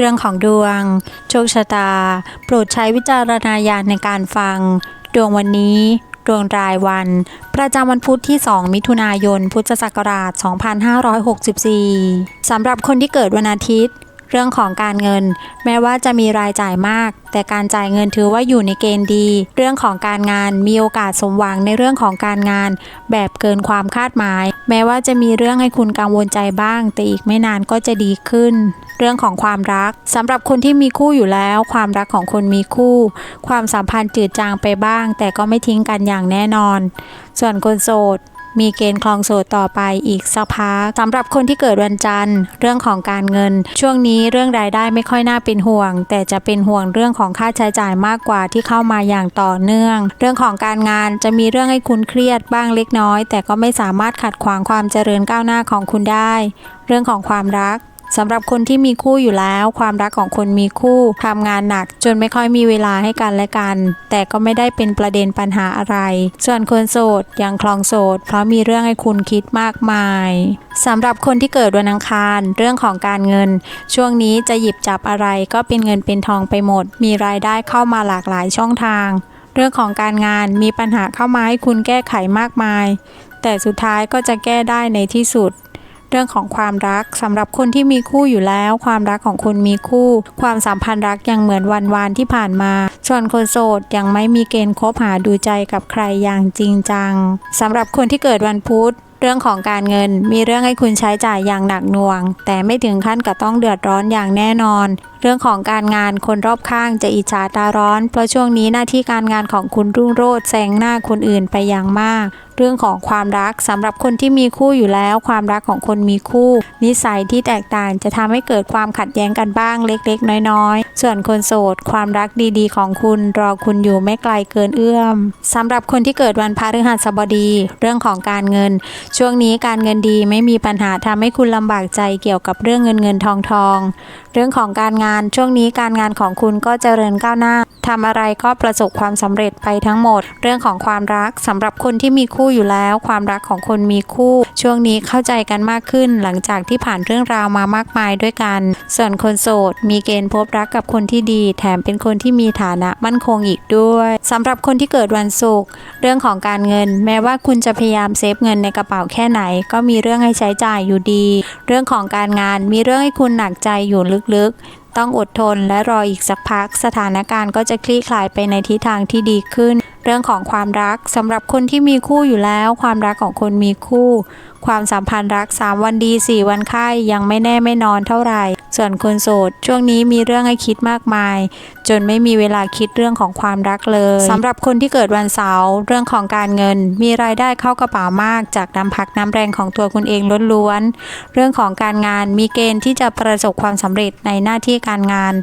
เรื่องของดวง โชคชะตา โปรดใช้วิจารณญาณในการฟัง ดวงวันนี้ดวงรายวัน ประจำวันพุธที่ 2 มิถุนายน พุทธศักราช 2564 สำหรับคนที่เกิดวันอาทิตย์ เรื่องของการเงิน แม้ว่าจะมีรายจ่ายมาก แต่การจ่ายเงินถือว่าอยู่ในเกณฑ์ดี เรื่องของการงานมีโอกาสสมหวังในเรื่องของการงาน แบบเกินความคาดหมาย แม้ว่าจะมีเรื่องให้คุณกังวลใจบ้าง แต่อีกไม่นานก็จะดีขึ้น เรื่องของความรักสำหรับคนที่มีคู่อยู่แล้ว ความรักของคนมีคู่ ความสัมพันธ์จืดจางไปบ้าง แต่ก็ไม่ทิ้งกันอย่างแน่นอน ส่วนคนโสด มีเกณฑ์คลองโสดต่อไปอีกสักพักสำหรับคนที่เกิดวันจันทร์ เรื่องของการเงิน ช่วงนี้เรื่องรายได้ไม่ค่อยน่าเป็นห่วง แต่จะเป็นห่วงเรื่องของค่าใช้จ่ายมากกว่าที่เข้ามาอย่างต่อเนื่อง เรื่องของการงานจะมีเรื่องให้คุณเครียดบ้างเล็กน้อย แต่ก็ไม่สามารถขัดขวางความเจริญก้าวหน้าของคุณได้ เรื่องของความรัก สำหรับคนที่มีคู่อยู่แล้ว ความรักของคนมีคู่ทำงานหนัก จนไม่ค่อยมีเวลาให้กันและกัน แต่ก็ไม่ได้เป็นประเด็นปัญหาอะไร ส่วนคนโสดยังคลองโสด เพราะมีเรื่องให้คุณคิดมากมายสำหรับคนที่เกิดวันอังคาร เรื่องของการเงิน ช่วงนี้จะหยิบจับอะไรก็เป็นเงินเป็นทองไปหมด มีรายได้เข้ามาหลากหลายช่องทาง เรื่องของการงานมีปัญหาเข้ามาให้คุณแก้ไขมากมาย แต่สุดท้ายก็จะแก้ได้ในที่สุด เรื่องของความรักสำหรับคนที่มีคู่อยู่แล้ว ความรักของคุณมีคู่ ความสัมพันธ์รักยังเหมือนวันวานที่ผ่านมา ส่วนคนโสดยังไม่มีเกณฑ์คบหาดูใจกับใครอย่างจริงจังสำหรับคนที่เกิดวันพุธเรื่องของการเงินมีเรื่องให้คุณใช้จ่ายอย่างหนักหน่วง แต่ไม่ถึงขั้นกับต้องเดือดร้อนอย่างแน่นอนเรื่องของการงานคนรอบข้างจะอิจฉาตาร้อน เพราะช่วงนี้หน้าที่การงานของคุณรุ่งโรจน์แซงหน้าคนอื่นไปอย่างมาก เรื่องของความรักสำหรับคนที่มีคู่อยู่แล้ว ความรักของคนมีคู่ นิสัยที่แตกต่างจะทำให้เกิดความขัดแย้งกันบ้างเล็กๆ น้อยๆ ส่วนคนโสด ความรักดีๆ ของคุณรอคุณอยู่ไม่ไกลเกินเอื้อมสำหรับคนที่เกิดวันพฤหัสบดี เรื่องของการเงิน ช่วงนี้การเงินดีไม่มีปัญหาทำให้คุณลำบากใจเกี่ยวกับเรื่องเงินเงินทองทอง เรื่องของการงานานช่วงนี้การงานของคุณก็เจริญก้าวหน้าทำอะไรก็ประสบความสำเร็จไปทั้งหมด เรื่องของความรักสำหรับคนที่มีคู่อยู่แล้ว ความรักของคนมีคู่ ช่วงนี้เข้าใจกันมากขึ้น หลังจากที่ผ่านเรื่องราวมามากมายด้วยกัน ส่วนคนโสด มีเกณฑ์พบรักกับคนที่ดี แถมเป็นคนที่มีฐานะมั่นคงอีกด้วยสำหรับคนที่เกิดวันศุกร์เรื่องของการเงิน แม้ว่าคุณจะพยายามเซฟเงินในกระเป๋าแค่ไหน ก็มีเรื่องให้ใช้จ่ายอยู่ดี เรื่องของการงานมีเรื่องให้คุณหนักใจอยู่ลึกๆ ต้องอดทนและรออีกสักพัก สถานการณ์ก็จะคลี่คลายไปในทิศทางที่ดีขึ้น เรื่องของความรักสำหรับคนที่มีคู่อยู่แล้ว ความรักของคนมีคู่ ความสัมพันธ์รัก 3 วันดี 4 วันไข้ยังไม่แน่ไม่นอนเท่าไหร่ ส่วนคนโสด ช่วงนี้มีเรื่องให้คิดมากมาย จนไม่มีเวลาคิดเรื่องของความรักเลยสำหรับคนที่เกิดวันเสาร์เรื่องของการเงิน มีรายได้เข้ากระเป๋ามากจากน้ำพักน้ำแรงของตัวคุณเองล้วนๆเรื่องของการงานมีเกณฑ์ที่จะประสบความสำเร็จในหน้าที่การงาน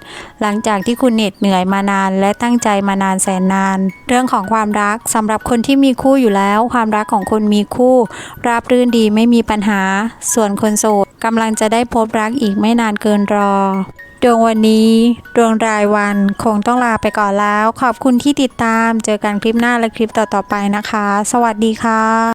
หลังจากที่คุณเหน็ดเหนื่อยมานาน และตั้งใจมานานแสนนาน เรื่องของความรักสำหรับคนที่มีคู่อยู่แล้ว ความรักของคนมีคู่ ราบรื่นดีไม่มีปัญหา ส่วนคนโสด กำลังจะได้พบรักอีกไม่นานเกินรอ ดวงวันนี้ ดวงรายวันคงต้องลาไปก่อนแล้ว ขอบคุณที่ติดตาม เจอกันคลิปหน้าและคลิปต่อๆไปนะคะ สวัสดีค่ะ